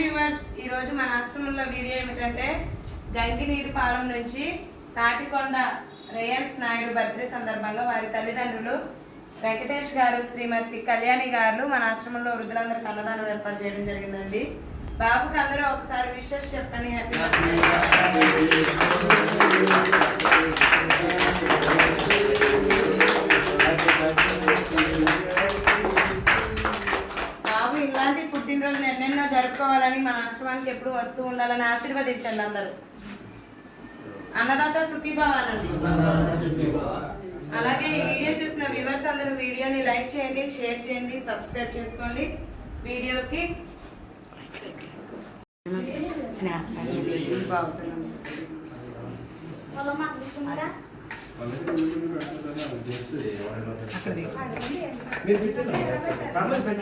Viewers ఈరోజు మన ఆశ్రమంలో వీడియో ఏమిటంటే గంగినీరు పాలెం నుంచి తాటికొండ రేయన్స్ నాయుడు బర్త్డే సందర్భంగా వారి తల్లిదండ్రులు వెంకటేష్ గారు శ్రీమతి కళ్యాణి గారు మన ఆశ్రమంలో వృద్ధులందరికీ అన్నదానం ఏర్పాటు చేయడం జరిగిందండి. బాబుకి అందరూ ఒకసారి విషెస్ చెప్తాను హ్యాపీ బర్త్డే. ఇలాంటి పుట్టినరోజులు ఎన్నెన్నో జరుపుకోవాలని మన ఆశ్రమానికి ఎప్పుడు వస్తూ ఉండాలని ఆశీర్వదించండి అందరూ. అన్నదాత సుఖీభావానండి అలాగే ఈ వీడియో చూసిన వ్యూవర్స్ అందరూ వీడియోని లైక్ చేయండి షేర్ చేయండి సబ్స్క్రైబ్ చేసుకోండి. వీడియోకి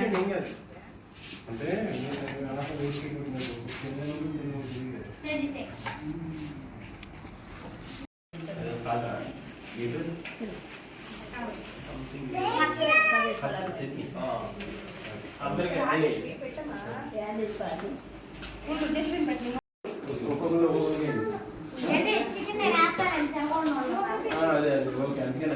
మీరు అంటే అదే అదే. ఓకే అందుకే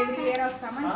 ఎవ్రీ ఇయర్ వస్తామని